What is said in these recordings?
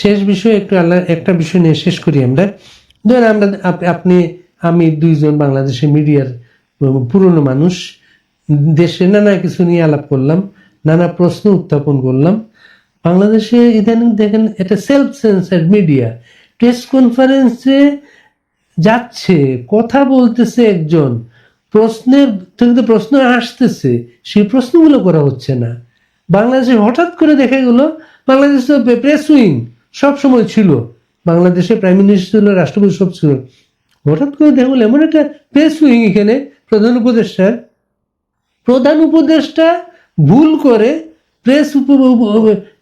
শেষ বিষয়ে একটু আল্লাহ একটা বিষয় নিয়ে শেষ করি আমরা। ধরেন আমরা আপনি, আমি দুইজন বাংলাদেশের মিডিয়ার পুরনো মানুষ। দেশে নানা কিছু নিয়ে আলাপ করলাম, নানা প্রশ্ন উত্থাপন করলাম। বাংলাদেশে ইদানিং দেখেন এটা সেলফ সেন্সার মিডিয়া প্রেস কনফারেন্সে যাচ্ছে, কথা বলতেছে একজন। প্রশ্নের থেকে তো প্রশ্ন আসতেছে, সেই প্রশ্নগুলো করা হচ্ছে না। বাংলাদেশে হঠাৎ করে দেখা গেল বাংলাদেশ তো প্রেস উইং সব সময় ছিল। বাংলাদেশে প্রাইম মিনিস্টার ছিল রাষ্ট্রপতি সব ছিল। হঠাৎ করে দেখা এমন একটা প্রেস উইং এখানে প্রধান উপদেষ্টার প্রধান উপদেষ্টা ভুল করে প্রেস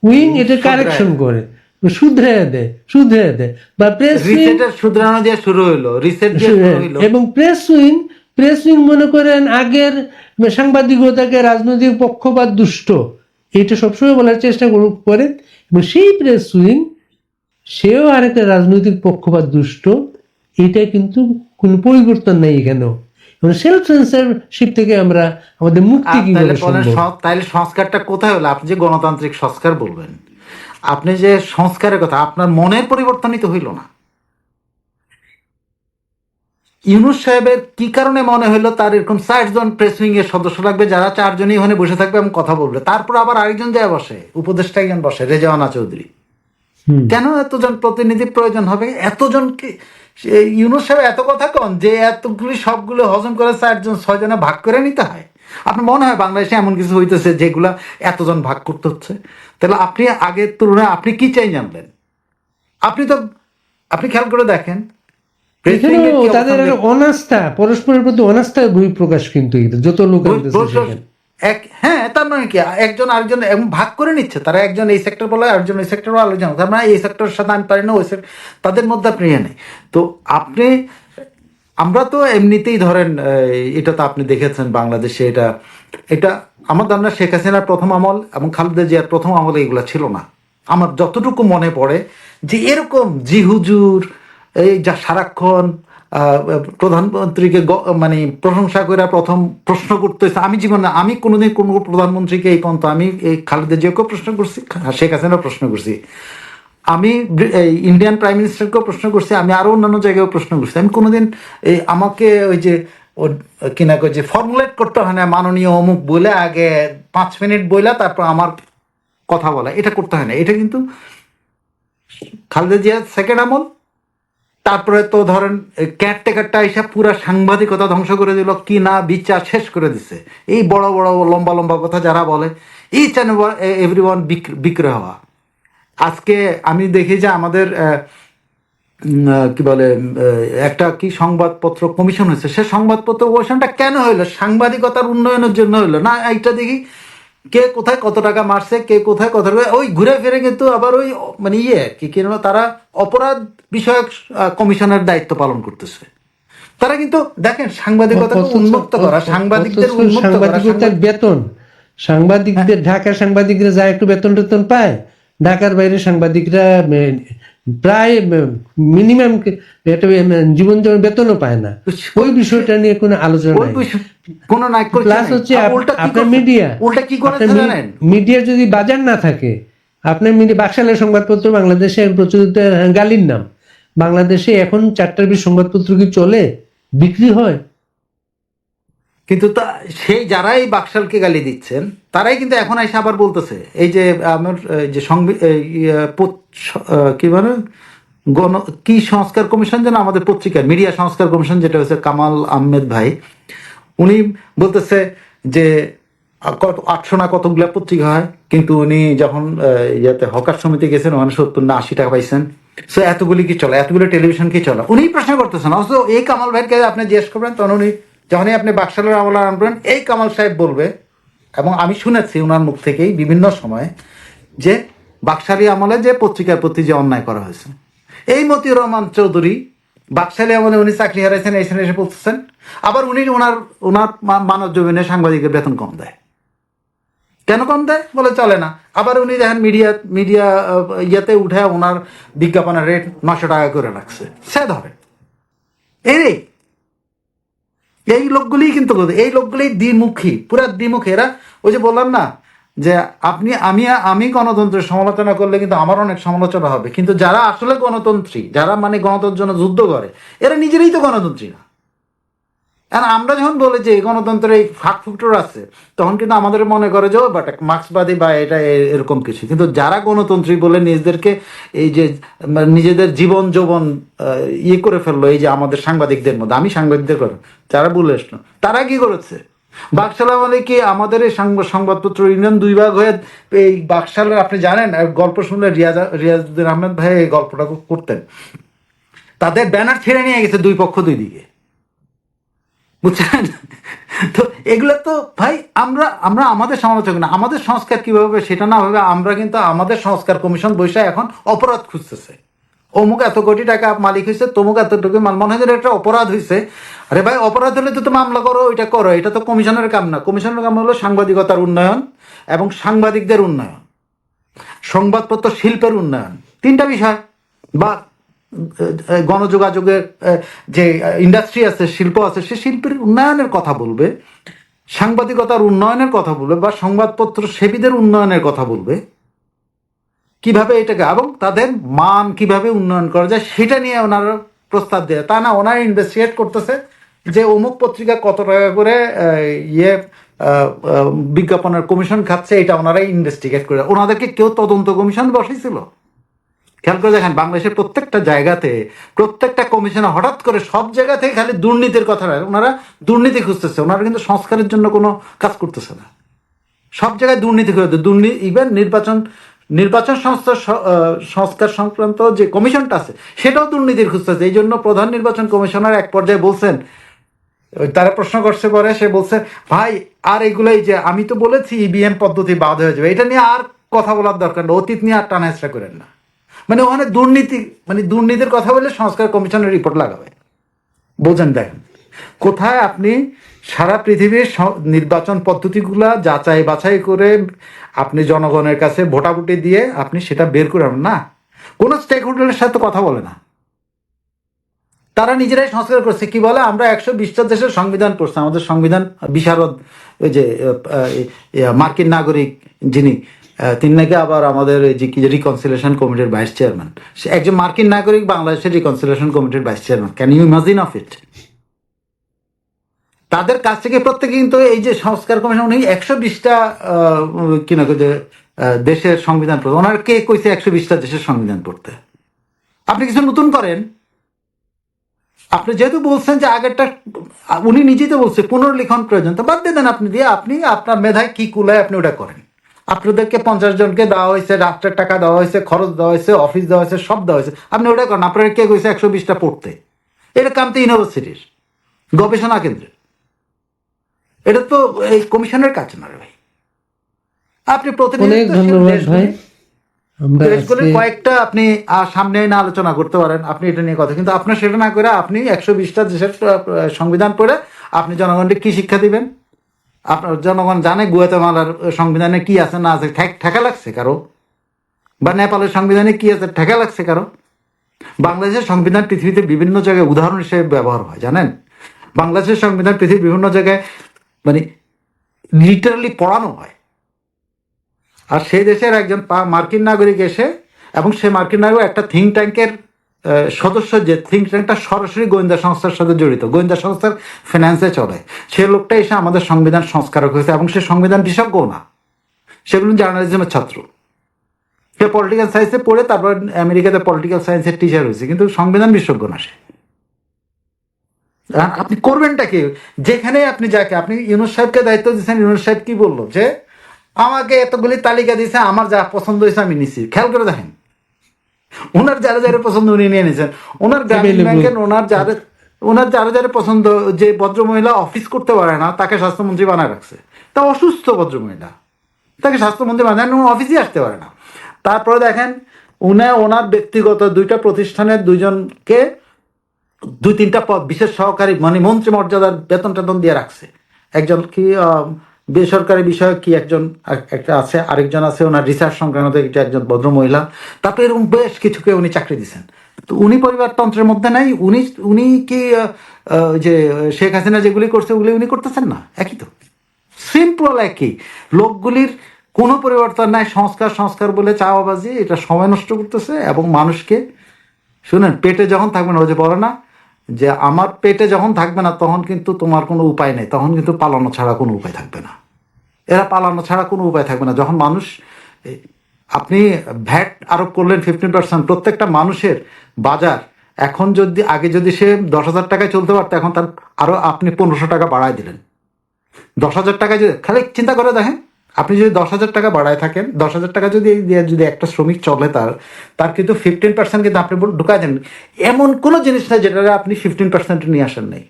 উইং এটা কারেকশন করে। শুধরে দেয় শুধরে দেয়। বা প্রেস উইং শুধরানো দিয়ে শুরু রিসেট হইল। এবং প্রেস উইং প্রেস উইং মনে করেন আগের সাংবাদিকতাকে রাজনৈতিক পক্ষপাত দুষ্ট। এটা সবসময় বলার চেষ্টা করুক করে। এবং সেই প্রেস উইং সেও আরেকটা রাজনৈতিক পক্ষপাত দুষ্ট। এটা কিন্তু কোনো পরিবর্তন নেই এখানেও। এবং সেলফ সেন্সারশিপ থেকে আমরা আমাদের মুক্তি তাহলে সংস্কারটা কোথায় হলো? আপনি যে গণতান্ত্রিক সংস্কার বলবেন আপনি যে সংস্কারের কথা আপনার মনের পরিবর্তনই তো হইল না। ইউনুস সাহেবের কি কারণে মনে হলো তার এরকম ষাটজন প্রেস উইং এর সদস্য লাগবে যারা চারজনই ওখানে বসে থাকবে এবং কথা বলবে? তারপর আবার আরেকজন যায় বসে উপদেষ্টা একজন বসে রেজাওয়ানা চৌধুরী। কেন এতজন প্রতিনিধি প্রয়োজন হবে? এতজন কি ইউনুস সাহেব এত কথা কন যে এতগুলি সবগুলো হজম করে চারজন ছয়জনে ভাগ করে নিতে হয়। আপনার মনে হয় বাংলাদেশে এমন কিছু হইতেছে যেগুলা এতজন ভাগ করতে হচ্ছে? তাহলে আপনি আগের তুলনায় আপনি কি চাই জানলেন আপনি তো আপনি খেয়াল করে দেখেন তাদের অনাস্থা পরস্পরের প্রতি বহিঃপ্রকাশ কিন্তু যত লোক। এক হ্যাঁ তার মানে কি একজন আরেকজন এবং ভাগ করে নিচ্ছে। তারা একজন এই সেক্টর বলে আরেকজন এই সেক্টর বলে আরেকজন তার মানে এই সেক্টরের সাথে আমি পারি না ওই তাদের মধ্যে আপনি ইয়ে নেই। তো আপনি আমরা তো এমনিতেই ধরেন এটা তো আপনি দেখেছেন বাংলাদেশে এটা এটা আমার ধারণা শেখ হাসিনার প্রথম আমল এবং খালেদা জিয়ার প্রথম আমলে এগুলো ছিল না। আমার যতটুকু মনে পড়ে যে এরকম জি হুজুর এই যা সারাক্ষণ প্রধানমন্ত্রীকে মানে প্রশংসা করে প্রথম প্রশ্ন করতেছে, আমি জীবনে, আমি কোনোদিন কোনো প্রধানমন্ত্রীকে এই পর্যন্ত আমি এই খালেদা জিয়াকেও প্রশ্ন করছি শেখ হাসিনাও প্রশ্ন করছি। আমি এই ইন্ডিয়ান প্রাইম মিনিস্টারকেও প্রশ্ন করছি, আমি আরও অন্যান্য জায়গায়ও প্রশ্ন করছি। আমি কোনোদিন এই আমাকে ওই যে কিনা যে ফর্মুলেট করতে হয় না, মাননীয় অমুক বলে আগে পাঁচ মিনিট বইলা তারপর আমার কথা বলা, এটা করতে হয় না। এটা কিন্তু খালেদা জিয়ার সেকেন্ড আমল। তারপরে তো ধরেন ক্যাটটেকারটা এসে পুরা সাংবাদিকতা ধ্বংস করে দিল, কি না বিচার শেষ করে দিছে। এই বড় বড়, লম্বা লম্বা কথা যারা বলে এই চ্যানেল এভরি ওয়ান বিক্রয় হওয়া। আজকে আমি দেখি যে আমাদের কি বলে একটা কি সংবাদপত্র কমিশন হয়েছে, সে সংবাদপত্র কমিশনটা কেন হইল? সাংবাদিকতার উন্নয়নের জন্য হইল। না, এইটা দেখি কে কোথায় কত টাকা মারছে কে কোথায় কত টাকা ওই ঘুরে ফিরে কিন্তু আবার ওই মানে ইয়ে কি কি যেন তারা অপরাধ বিষয়ক কমিশনের দায়িত্ব পালন করতেছে। তারা কিন্তু দেখেন সাংবাদিকতা উন্মুক্ত করা সাংবাদিকদের উন্মুক্ত করা বেতন। সাংবাদিকদের ঢাকার সাংবাদিকরা যা একটু বেতন টেতন পায় ঢাকার বাইরে সাংবাদিকরা প্রায় মিনিমাম জীবন যেমন বেতনও পায় না। ওই বিষয়টা নিয়ে কোনো আলোচনা নাই। কোনো করছে প্লাস হচ্ছে আপনার মিডিয়া উল্টা কি করেছে জানেন? মিডিয়ার যদি বাজার না থাকে আপনার মিডিয়া বাকশালের সংবাদপত্র বাংলাদেশে প্রচলিত গালির নাম। বাংলাদেশে এখন চারটার বেশি সংবাদপত্র কি চলে? বিক্রি হয়? কিন্তু তা সেই যারাই বাকশালকে গালি দিচ্ছেন তারাই কিন্তু এখন এসে আবার বলতেছে এই যে আমার যে ইয়ে, কি মানে গণ কি সংস্কার কমিশন যেন আমাদের পত্রিকার মিডিয়া সংস্কার কমিশন যেটা হচ্ছে কামাল আহমেদ ভাই উনি বলতেছে যে কত আটশো না কতগুলা পত্রিকা হয় কিন্তু উনি যখন ইয়াতে হকার সমিতি গেছেন ওখানে সত্তর না আশি টাকা পাইছেন। সো এতগুলি কি চলে? এতগুলো টেলিভিশন কি চলে? উনি প্রশ্ন করতেছেন অথচ এই কামাল ভাইকে আপনি জিজ্ঞেস করবেন তখন উনি যখনই আপনি বাকশালের আমল আনবেন, এই কামাল সাহেব বলবে, এবং আমি শুনেছি ওনার মুখ থেকেই বিভিন্ন সময়ে, যে বাকশালী আমলে যে পত্রিকার প্রতি যে অন্যায় করা হয়েছে। এই মতিউর রহমান চৌধুরী বাকশালী আমলে উনি চাকরি হারাইছেন, এই এসে বলতেছেন আবার উনি ওনার ওনার মানব জমিনে সাংবাদিকের বেতন কম দেয়। কেন কম দেয়? বলে চলে না। আবার উনি দেখেন মিডিয়া মিডিয়া ইয়েতে উঠে ওনার বিজ্ঞাপনের রেট নশো টাকা করে রাখছে। সে ধরে এই এই লোকগুলি কিন্তু। এই লোকগুলি দ্বিমুখী, পুরা দ্বিমুখী। এরা ওই যে বললাম না, যে আপনি, আমি আমি গণতন্ত্রের সমালোচনা করলে কিন্তু আমার অনেক সমালোচনা হবে। কিন্তু যারা আসলে গণতন্ত্রী, যারা মানে গণতন্ত্রের জন্য যুদ্ধ করে, এরা নিজেরাই তো গণতন্ত্রী না। আর আমরা যখন বলি যে এই গণতন্ত্রের এই ফাঁক ফুকটোর আছে, তখন কিন্তু আমাদের মনে করে যে বাট মার্ক্সবাদী বা এটা এরকম কিছু। কিন্তু যারা গণতন্ত্রী বলে নিজেদেরকে এই যে মানে নিজেদের জীবন যৌবন ইয়ে করে ফেলল, এই যে আমাদের সাংবাদিকদের মধ্যে, আমি সাংবাদিকদের করে যারা বলে আসলো, তারা কি করেছে? বাকশালা মানে কি আমাদের এই সাংবা- সংবাদপত্র ইউনিয়ন দুই ভাগ হয়ে এই বাকশালের, আপনি জানেন গল্প শুনলে রিয়াজ, রিয়াজুদ্দিন আহমেদ ভাই এই গল্পটা করতেন। তাদের ব্যানার ছেড়ে নিয়ে গেছে দুই পক্ষ দুই দিকে। বুঝছেন? তো এগুলো তো ভাই, আমরা আমরা আমাদের সমালোচক না। আমাদের সংস্কার কীভাবে হবে সেটা না ভাবে আমরা কিন্তু আমাদের সংস্কার কমিশন বসে এখন অপরাধ খুঁজতেছে। অমুক এত কোটি টাকা মালিক হয়েছে, তমুক এতটুকু মাল মনে হয় একটা অপরাধ হয়েছে। আরে ভাই, অপরাধ হলে তো তুমি মামলা করো ওইটা করো, এটা তো কমিশনের কাম না। কমিশনের কাম হলো সাংবাদিকতার উন্নয়ন এবং সাংবাদিকদের উন্নয়ন। সংবাদপত্র শিল্পের উন্নয়ন। তিনটা বিষয় বা গণযোগাযোগের যে ইন্ডাস্ট্রি আছে, শিল্প আছে, সে শিল্পের উন্নয়নের কথা বলবে, সাংবাদিকতার উন্নয়নের কথা বলবে বা সংবাদপত্র সেবীদের উন্নয়নের কথা বলবে, কীভাবে এটাকে এবং তাদের মান কীভাবে উন্নয়ন করা যায় সেটা নিয়ে ওনারা প্রস্তাব দেয়। তা না, ওনারা ইনভেস্টিগেট করতেছে যে অমুক পত্রিকা কত টাকা করে ইয়ে বিজ্ঞাপনের কমিশন খাচ্ছে, এটা ওনারাই ইনভেস্টিগেট করে। ওনাদেরকে কেউ তদন্ত কমিশন বসাইছিল। খেয়াল করে দেখেন, বাংলাদেশের প্রত্যেকটা জায়গাতে, প্রত্যেকটা কমিশনে হঠাৎ করে সব জায়গা থেকে খালি দুর্নীতির কথা ওনারা দুর্নীতি খুঁজতেছে, ওনারা কিন্তু সংস্কারের জন্য কোনো কাজ করতেছে না। সব জায়গায় দুর্নীতি করে দুর্নীতি ইভেন নির্বাচন নির্বাচন সংস্থার সংস্কার সংক্রান্ত যে কমিশনটা আছে, সেটাও দুর্নীতির খুঁজতেছে। এই জন্য প্রধান নির্বাচন কমিশনার এক পর্যায়ে বলছেন তারা প্রশ্ন করছে পরে, সে বলছে, ভাই, আর এগুলোই যে, আমি তো বলেছি ইভিএম পদ্ধতি বাদ হয়ে যাবে। এটা নিয়ে আর কথা বলার দরকার অতীত নিয়ে আর টানা করেন না। মানে ওখানে দুর্নীতি মানে দুর্নীতির কথা বলে সংস্কার কমিশনের রিপোর্ট লাগাবে। বোঝেন দেখেন, কোথায় আপনি সারা পৃথিবীর নির্বাচন পদ্ধতিগুলা যাচাই বাছাই করে আপনি জনগণের কাছে ভোটাভুটি দিয়ে আপনি সেটা বের করে না? কোনো স্টেক হোল্ডারের সাথে কথা বলে না। তারা নিজেরাই সংস্কার করছে। কি বলে? আমরা একশো বিশটা দেশের সংবিধান পড়ছি। আমাদের সংবিধান, বিশারদ, ওই যে মার্কিন নাগরিক যিনি তিনি নাকি আবার আমাদের এই যে রিকনসিলেশন কমিটির ভাইস চেয়ারম্যান একজন মার্কিন নাগরিক বাংলাদেশের রিকনসিলেশন কমিটির vice chairman can you imagine of it তাদের কাছ থেকে প্রত্যেকে কিন্তু এই যে সংস্কার কমিশন উনি একশো বিশটা কি না যে দেশের সংবিধান পড়তে। ওনার কে কইছে একশো বিশটা দেশের সংবিধান পড়তে? আপনি কিছু নতুন করেন? আপনি যেহেতু বলছেন যে আগেরটা, উনি নিজেই তো বলছে, পুনর্লিখন প্রয়োজন। তো বাদ দিয়ে দেন আপনি দিয়ে, আপনি আপনার মেধায় কি কুলায় আপনি ওটা করেন। আপনাদেরকে পঞ্চাশ জনকে দেওয়া হয়েছে রাষ্ট্রের টাকা দেওয়া হয়েছে খরচ দেওয়া হয়েছে অফিস দেওয়া হয়েছে সব দেওয়া হয়েছে। আপনি ওটা করেন আপনারা কে কইছে একশো বিশটা পড়তে? এটা কামতে ইউনিভার্সিটির গবেষণা কেন্দ্রের এটা তো এই কমিশনের কাজ না রে ভাই। আপনি আজকে- কয়েকটা আপনি সামনে এনে আলোচনা করতে পারেন আপনি এটা নিয়ে কথা। কিন্তু আপনার সেটা না করে আপনি একশো বিশটা দেশের সংবিধান পড়ে আপনি জনগণকে কি শিক্ষা দিবেন? আপনার জনগণ জানে গুয়াতেমালার সংবিধানে কি আছে, না আছে, ঠেক- ঠেকা লাগছে কারও? বা নেপালের সংবিধানে কি আছে, ঠেকা লাগছে কারও? বাংলাদেশের সংবিধান পৃথিবীতে বিভিন্ন জায়গায় উদাহরণ হিসেবে ব্যবহার হয়, জানেন? বাংলাদেশের সংবিধান পৃথিবীর বিভিন্ন জায়গায় মানে লিটারালি পড়ানো হয়। আর সেই দেশের একজন মার্কিন নাগরিক এসে এবং সে মার্কিন নাগরিক একটা থিঙ্ক ট্যাঙ্কের সদস্য যে থিঙ্ক ট্যাঙ্কটা সরাসরি গোয়েন্দা সংস্থার সাথে জড়িত, গোয়েন্দা সংস্থার ফিনান্সে চলে, সে লোকটা এসে আমাদের সংবিধান সংস্কারক হয়েছে এবং সে সংবিধান বিশেষজ্ঞ না সেগুলো জার্নালিজমের ছাত্র। সে পলিটিক্যাল সায়েন্সে পড়ে, তারপর আমেরিকাতে পলিটিক্যাল সায়েন্সের টিচার হয়েছে, কিন্তু সংবিধান বিশেষজ্ঞ না সে। আপনি করবেনটা কি? যেখানে আপনি যাকে, আপনি ইউনুস সাহেবকে দায়িত্ব দিচ্ছেন ইউনুস সাহেব কি বলল? যে, আমাকে এতগুলি তালিকা দিয়েছে, আমার যা পছন্দ হয়েছে আমি নিচ্ছি খেয়াল করে দেখেন। ওনার যারা যারা পছন্দ উনি নিয়ে নিয়েছেন। ওনার গ্রামীণ ব্যাংকের ওনার যারা ওনার যারা যারা পছন্দ যে ভদ্রমহিলা অফিস করতে পারে না তাকে স্বাস্থ্যমন্ত্রী বানায় রাখছে। তা অসুস্থ ভদ্রমহিলা। তাকে স্বাস্থ্যমন্ত্রী বানায় না, ও অফিসে আসতে পারে না। তারপরে দেখেন উনি ওনার ব্যক্তিগত দুইটা প্রতিষ্ঠানের দুইজনকে দুই তিনটা পদ বিশেষ সহকারী মানে মন্ত্রী মর্যাদার বেতন টেতন দিয়ে রাখছে। একজন কি বেসরকারি বিষয়ে কি একজন একটা আছে, আরেকজন আছে, ওনার রিসার্চ সংক্রান্ত এটা একজন ভদ্র মহিলা। তারপরে এরকম বেশ কিছুকে উনি চাকরি দিচ্ছেন তো উনি পরিবারতন্ত্রের মধ্যে নাই, উনি উনি কি যে শেখ হাসিনা যেগুলি করছে, ওগুলি উনি করতেছেন না? একই তো। সিম্পল একই। লোকগুলির কোনো পরিবর্তন নাই, সংস্কার সংস্কার বলে চাওয়াবাজি, এটা সময় নষ্ট করতেছে এবং মানুষকে, শুনেন, পেটে যখন থাকবে না ওই যে বলে না, যে আমার পেটে যখন থাকবে না, তখন কিন্তু তোমার কোনো উপায় নেই, তখন কিন্তু পালানো ছাড়া কোনো উপায় থাকবে না। এরা পালানো ছাড়া কোনো উপায় থাকবে না। যখন মানুষ আপনি ভ্যাট আরোপ করলেন ফিফটিন পার্সেন্ট প্রত্যেকটা মানুষের বাজার, এখন যদি, আগে যদি সে দশ হাজার টাকায় চলতে পারতো, এখন তার আরও আপনি পনেরোশো টাকা বাড়ায় দিলেন। দশ হাজার টাকায় যদি, খালি চিন্তা করে দেখেন, আপনি যদি দশ হাজার টাকা বাড়ায় থাকেন, দশ হাজার টাকা যদি যদি একটা শ্রমিক চলে তার তার কিন্তু ফিফটিন পার্সেন্ট কিন্তু আপনি ঢুকায় দেন। এমন কোনো জিনিস নাই যেটা আপনি ফিফটিন পার্সেন্ট নিয়ে আসেন নাই।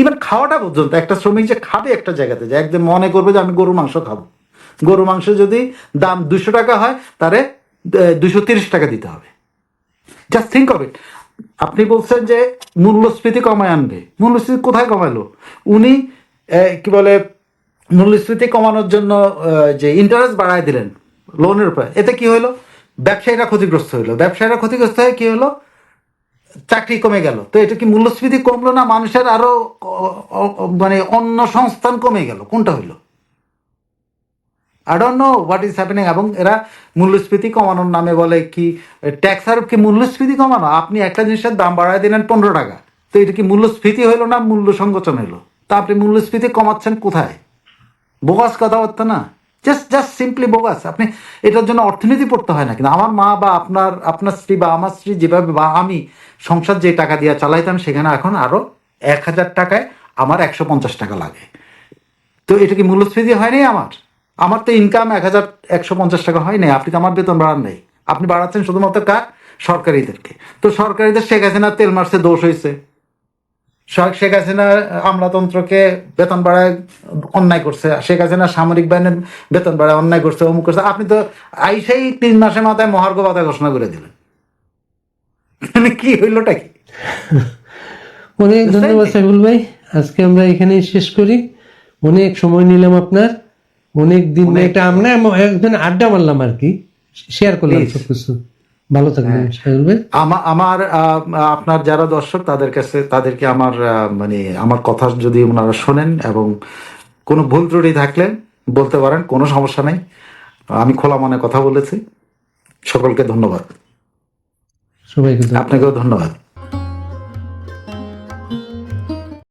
ইভেন খাওয়াটা পর্যন্ত, একটা শ্রমিক যে খাবে একটা জায়গাতে, যে একদম মনে করবে যে আমি গরু মাংস খাব। গরু মাংস যদি দাম দুশো টাকা হয়, তারে দুশো তিরিশ টাকা দিতে হবে। জাস্ট থিঙ্ক অফ ইট আপনি বলছেন যে মূল্যস্ফীতি কমায় আনবে। মূল্যস্ফীতি কোথায় কমালো? উনি কি বলে, মূল্যস্ফীতি কমানোর জন্য যে ইন্টারেস্ট বাড়ায় দিলেন লোনের উপরে। এতে কি হলো ব্যবসায়ীরা ক্ষতিগ্রস্ত হলো ব্যবসায়ীরা ক্ষতিগ্রস্ত হয়ে কি হলো চাকরি কমে গেল। তো এটা কি মূল্যস্ফীতি কমলো না মানুষের আরও মানে অন্য সংস্থান কমে গেল? কোনটা হইল? I don't know what is happening এবং এরা মূল্যস্ফীতি কমানোর নামে বলে কি ট্যাক্স আরোপ কি মূল্যস্ফীতি কমানো? আপনি একটা জিনিসের দাম বাড়ায় দিলেন পনেরো টাকা। তো এটা কি মূল্যস্ফীতি হইল না মূল্য সংকোচন হইল? তা আপনি মূল্যস্ফীতি কমাচ্ছেন কোথায়? বোগাস কথাবার্তা না। জাস্ট জাস্ট সিম্পলি বোগাস আপনি এটার জন্য অর্থনীতি পড়তে হয় না কিন্তু আমার মা বা আপনার আপনার স্ত্রী বা আমার স্ত্রী যেভাবে বা আমি সংসার যে টাকা দিয়ে চালাইতাম, সেখানে এখন আরও এক হাজার টাকায় আমার একশো পঞ্চাশ টাকা লাগে। তো এটা কি মূল্যস্ফীতি হয়নি আমার? আমার তো ইনকাম এক হাজার একশো পঞ্চাশ টাকা হয়নি আপনি তো আমার বেতন বাড়ান নেই। আপনি বাড়াচ্ছেন শুধুমাত্র কার? সরকারিদেরকে। তো সরকারিদের শেখ হাসিনা তেল মারছে, দোষ হয়েছে শেখ- হাসিনা আমলাতন্ত্রকে বেতন বাড়ায় অন্যায় করছে শেখ হাসিনা সামরিক বাহিনীর বেতন বাড়ায় অন্যায় করছে অমুক করছে। আপনি তো আইসেই তিন মাসের মাথায় মহার্ঘ ভাতা ঘোষণা করে দিলেন। মানে কি হইলোটা কি? অনেক ধন্যবাদ সাইফুল ভাই। আজকে আমরা এখানেই শেষ করি। অনেক সময় নিলাম আপনার। অনেক দিন একটা আমরা একজন আড্ডা মারলাম আর কি। শেয়ার করলাম. সবকিছু। ভালো থাকবেন সাইফুল আমার আপনার যারা দর্শক তাদের কাছে তাদেরকে আমার মানে আমার কথা যদি ওনারা শোনেন এবং কোনো ভুল ত্রুটি থাকলে বলতে পারেন কোনো সমস্যা নাই। আমি খোলা মনে কথা বলেছি। সকলকে ধন্যবাদ। সবাইকে ধন্যবাদ। আপনাকেও ধন্যবাদ।